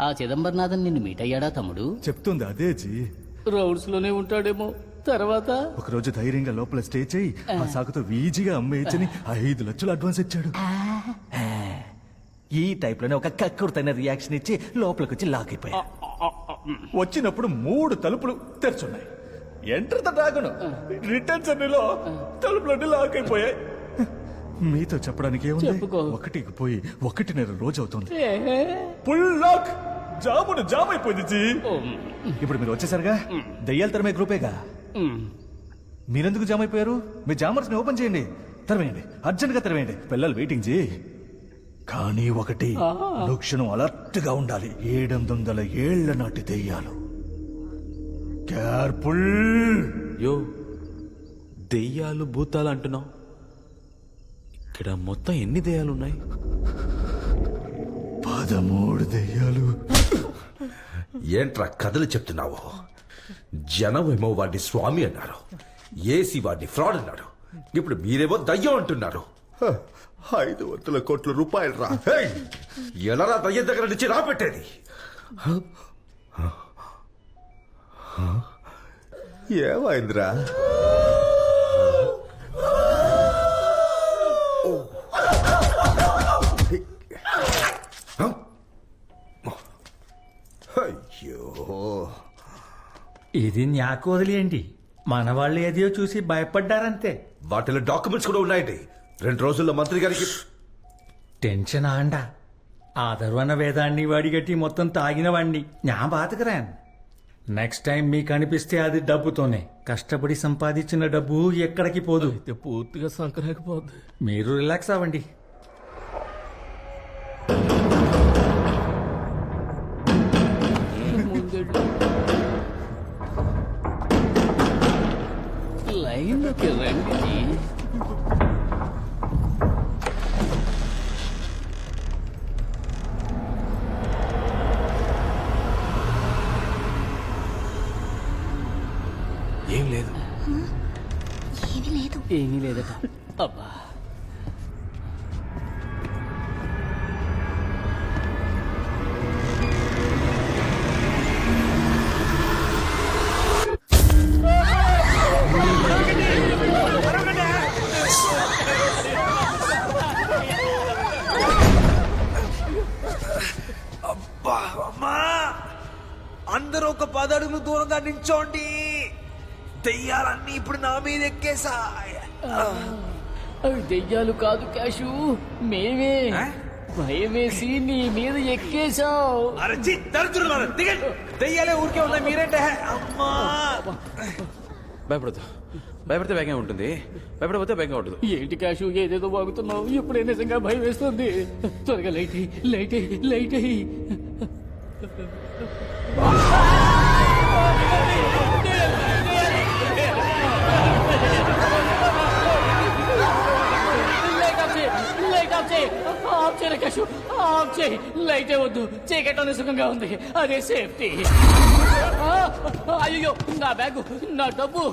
ఆ చిదంబరనాథన్ నిన్ను మీట్ అయ్యాడా తమ్ముడు? చెప్తుంది అదే జీ. రౌడ్స్లోనే ఉంటాడేమో. తర్వాత? ఒకరోజు ధైర్యంగా లోపల స్టే చేయి. ఆ. సాకుతో వీజీగా అమ్మేయచ్చని ఐదు లక్షలు అడ్వాన్స్ ఇచ్చాడు. ఈ టైప్లోనే ఒక కక్కుర్తైన రియాక్షన్ ఇచ్చి లోపలికి వచ్చి లాక్ అయిపోయా వచ్చినప్పుడు మూడు తలుపులు తెరుచున్నాయి. ఎంటర్ ద డ్రాగన్ రిటర్న్ జర్నీలో తలుపులన్నీ లాక్ అయిపోయాయి మీతో చెప్పడానికి ఏముంది చెప్పుకో. ఒకటికి పోయి ఒకటిన్నర రోజు అవుతుంది ఫుల్ లాక్ జామును జామ్ అయిపోయింది జీ ఇప్పుడు మీరు వచ్చేసరిగా? దయ్యాల తరమే గ్రూపేగా? మీరెందుకు జామ్ అయిపోయారు మీ జామర్స్ని ఓపెన్ చేయండి. తెరవేయండి అర్జెంట్గా తెరవేయండి పిల్లలు వెయిటింగ్ జీ. కానీ ఒకటి క్షణం అలర్ట్గా ఉండాలి. ఏడెనిమిది వందల ఏళ్ళ నాటి దెయ్యాలు. కేర్ఫుల్! యో దెయ్యాలు భూతాలు అంటున్నావు? ఇక్కడ మొత్తం ఎన్ని దెయ్యాలు ఉన్నాయి పదమూడు దెయ్యాలు. ఏంట్రా కథలు చెప్తున్నావు? జనం ఏమో వాడిని స్వామి అన్నారు. ఏసీ వాడిని ఫ్రాడ్ అన్నాడు ఇప్పుడు మీరేమో దయ్యం అంటున్నారు. హ, ఐదు వందల కోట్ల రూపాయలు రా దయ్యం దగ్గర నుంచి రాబెట్టేది? ఏమైందిరా? ఇది న్యాకు వదిలేయండి. మన వాళ్ళు ఏదో చూసి భయపడ్డారంతే. వాటిలో డాక్యుమెంట్స్ కూడా ఉన్నాయండి. రెండు రోజుల్లో మంత్రి గారికి టెన్షన్ ఆండా ఆదర్వన వేదాన్ని వాడిగట్టి మొత్తం తాగిన వాణ్ణి నా బాతకరాన్ నెక్స్ట్ టైం మీకు అనిపిస్తే అది డబ్బుతోనే. కష్టపడి సంపాదించిన డబ్బు ఎక్కడికి పోదు. పూర్తిగా సంకరాకపోద్ది. మీరు రిలాక్స్ అవ్వండి. రండి ఏం లేదు. ఏమీ లేదు. ఏమీ లేదట. అబ్బా. దూరంగా నించోండి దెయ్యాలన్నీ ఇప్పుడు నా మీద ఎక్కేసా అవి దెయ్యాలు కాదు క్యాషు మేమే. భయమేసి నీ మీద ఎక్కేశావు. అరచి దరిద్రులారా, దిగండి. దెయ్యాలే ఊరికే ఉన్నాయి మీరేంటే? అమ్మా. భయపడదు భయపడితే వేగంగా ఉంటుంది. భయపడకపోతే వేగంగా ఉంటుంది ఏంటి క్యాషు ఏదేదో బాగుతున్నావు ఇప్పుడే నిజంగా భయం వేస్తుంది. త్వరగా light light. Light off off చేయి. లైట్ వద్దు వద్దు. చీకట్లోనే సుఖంగా ఉంది. అదే సేఫ్టీ. అయ్యో నా బ్యాగు నా డబ్బు.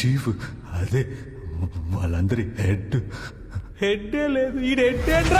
చీఫ్. అదే వాళ్ళందరి హెడ్. హెడ్డే లేదు. ఈ హెడ్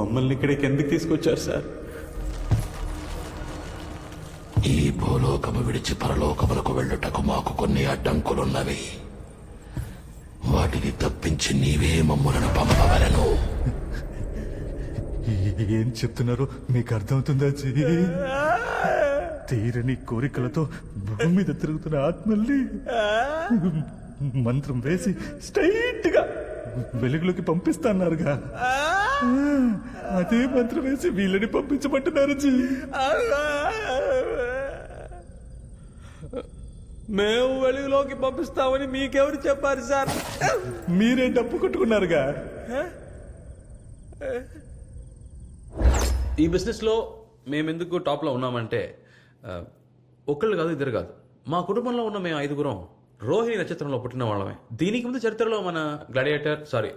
మమ్మల్ని ఇక్కడికి ఎందుకు తీసుకొచ్చారు సార్? ఈ భూలోకము విడిచి పరలోకములకు వెళ్ళుటకు మాకు కొన్ని అడ్డంకులున్నవి. వాటిని తప్పించి నీవే మమ్ములను పంపవలను ఏం చెప్తున్నారో? మీకు అర్థమవుతుందా జీ? తీరని కోరికలతో భూమి మీద తిరుగుతున్న ఆత్మల్ని మంత్రం వేసి స్ట్రైట్గా వెలుగులోకి పంపిస్తాన్నారుగా అదే మంత్రం వేసి వీళ్ళని పంపించమంటున్నారు జీ. మేము వెలుగులోకి పంపిస్తామని మీకెవరు చెప్పారు సార్? మీరే డప్పు కొట్టుకున్నారుగా. ఈ బిజినెస్లో మేము ఎందుకు టాప్లో ఉన్నామంటే ఒక్కళ్ళు కాదు ఇద్దరు కాదు. మా కుటుంబంలో ఉన్న మేము ఐదుగురం రోహిణి నక్షత్రంలో పుట్టిన వాళ్ళమే. దీనికి ముందు చరిత్రలో మన గ్లాడియేటర్ సారీ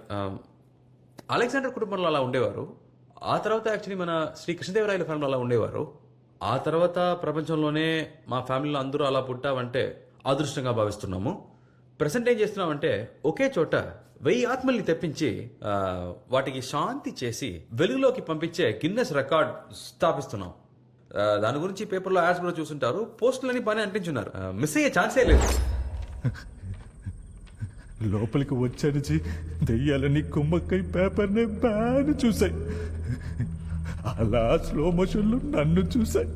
అలెగ్జాండర్ కుటుంబంలో అలా ఉండేవారు. ఆ తర్వాత యాక్చువల్లీ మన శ్రీ కృష్ణదేవరాయల ఫ్యామిలీలో అలా ఉండేవారు. ఆ తర్వాత ప్రపంచంలోనే మా ఫ్యామిలీలో అందరూ అలా పుట్టామంటే అదృష్టంగా భావిస్తున్నాము. ప్రజెంట్ ఏం చేస్తున్నామంటే ఒకే చోట వెయ్యి ఆత్మల్ని తెప్పించి వాటికి శాంతి చేసి వెలుగులోకి పంపించే గిన్నెస్ రికార్డ్ స్థాపిస్తున్నాం. దాని గురించి పేపర్లో యాడ్స్ కూడా చూసుంటారు. పోస్టులని బాగానే అంటించున్నారు. మిస్ అయ్యే ఛాన్సే లేదు. లోపలికి వచ్చాను దెయ్యాలని కుమ్మక్కై పేపర్ని బ్యాన్ చూశాయి. అలా స్లో మోషన్లో నన్ను చూశాయి.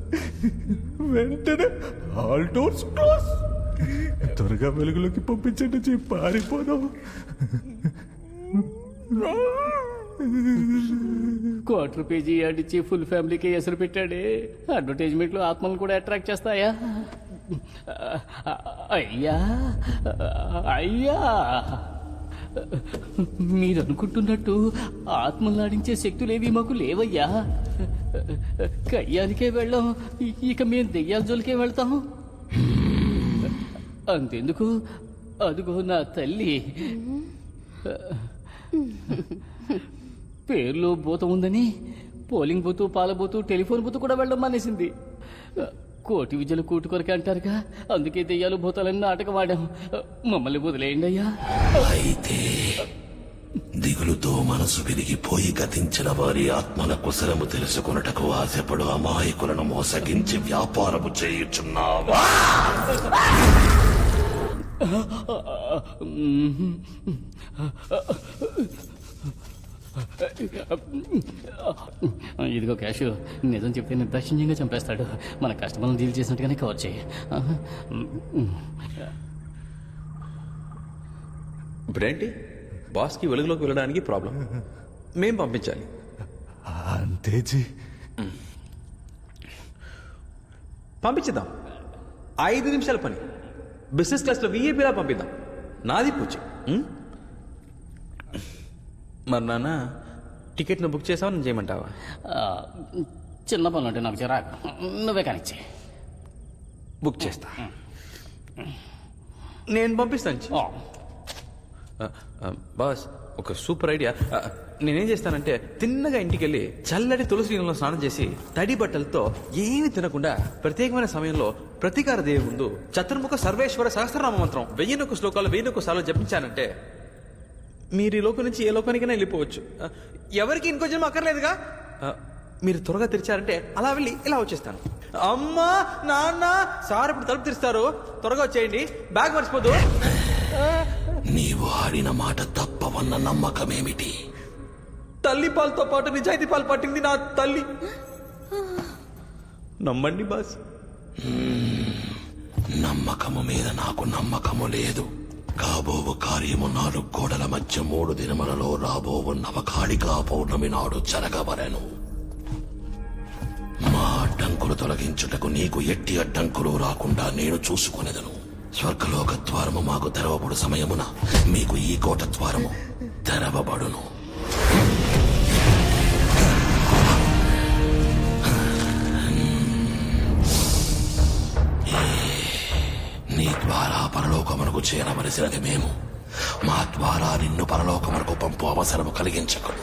వెంటనే ఆల్ డోర్స్ క్లోజ్ త్వరగా వెలుగులోకి పంపించండి చీ పారిపోదాం క్వార్టర్ పేజీ అడిచి ఫుల్ ఫ్యామిలీకి ఎసరు పెట్టాడే. అడ్వర్టైజ్మెంట్లు ఆత్మలను కూడా అట్రాక్ట్ చేస్తాయా? అయ్యా అయ్యా. మీరనుకుంటున్నట్టు ఆత్మలాడించే శక్తులేవి మాకు లేవయ్యా. కయ్యానికే వెళ్ళాం ఇక మేము దెయ్యాల జోలికే వెళ్తాం. అంతెందుకు? అదుగో నా తల్లి. పేర్లో భూతం ఉందని పోలింగ్ బూతు పాల బూతు టెలిఫోన్ బూతు కూడా వెళ్ళడం మానేసింది. కోటి విద్యలు కూటు కొరకే అంటారుగా. అందుకే దెయ్యాలు భూతాలని నాటకం ఆడాం. మమ్మల్ని వదిలేయండి అయ్యా. అయితే దిగులుతో మనసు విరిగిపోయి గతించిన వారి ఆత్మల కుశలము తెలుసుకొనుటకు ఆశపడు అమాయకులను మోసగించి వ్యాపారము చేయుచున్నావా? ఇదిగో క్యాష్ నిజం చెప్తే నిర్దాక్షిణ్యంగా చంపేస్తాడు. మన కస్టమర్లను డీల్ చేసినట్టుగానే కవర్ చేయి. ఇప్పుడేంటి బాస్కి వెలుగులోకి వెళ్ళడానికి ప్రాబ్లం. మేం పంపించాలి. అంతే జీ. పంపించేద్దాం. ఐదు నిమిషాల పని. బిజినెస్ క్లాస్లో విఐపీలా పంపిద్దాం. నాది పూచి? మరి నాన్న టికెట్ను బుక్ చేసావా? నేను చేయమంటావా? చిన్న పనులు అంటే నాకు చిరాకు నువ్వే కానిచ్చే బుక్ చేస్తా. నేను పంపిస్తాను బాస్ ఒక సూపర్ ఐడియా. నేనేం చేస్తానంటే తిన్నగా ఇంటికి వెళ్ళి చల్లటి తులసి నీళ్ళలో స్నానం చేసి తడి బట్టలతో ఏమీ తినకుండా ప్రత్యేకమైన సమయంలో ప్రతీకార దేవి ముందు చతుర్ముఖ సర్వేశ్వర సహస్రనామ మంత్రం వెయ్యినొక్క శ్లోకాలు వెయ్యినొక్క సార్లు జపించానంటే మీరు ఈ లోకం నుంచి ఏ లోకానికైనా వెళ్ళిపోవచ్చు. ఎవరికి ఇంకో జన్మ అక్కర్లేదుగా? మీరు త్వరగా తెరిచారంటే అలా వెళ్ళి ఇలా వచ్చేస్తాను. అమ్మా నాన్న సార్ ఇప్పుడు తలుపు తెరుస్తారు. త్వరగా వచ్చేయండి. బ్యాగ్ మర్చిపోదు. నీవు ఆడిన మాట తప్పవన్న నమ్మకమేమిటి? తల్లి పాలతో పాటు నిజాయితీ పాలు పట్టింది నా తల్లి. నమ్మండి బాస్. నమ్మకము మీద నాకు నమ్మకము లేదు. కాబోవు కార్యము నాలుగు గోడల మధ్య మూడు దినములలో రాబోవు నవకాళికా పౌర్ణమి నాడు జరగవలెను. మా అడ్డంకులు తొలగించుటకు నీకు ఎట్టి అడ్డంకులు రాకుండా నేను చూసుకునేదను. స్వర్గలోక ద్వారము మాకు తెరవబడు సమయమున మీకు ఈ కోట ద్వారము తెరవబడును. నీ ద్వారా పరలోకమునకు చేరవలసినది మేము. మా ద్వారా నిన్ను పరలోకమునకు పంపు అవసరము కలిగించకు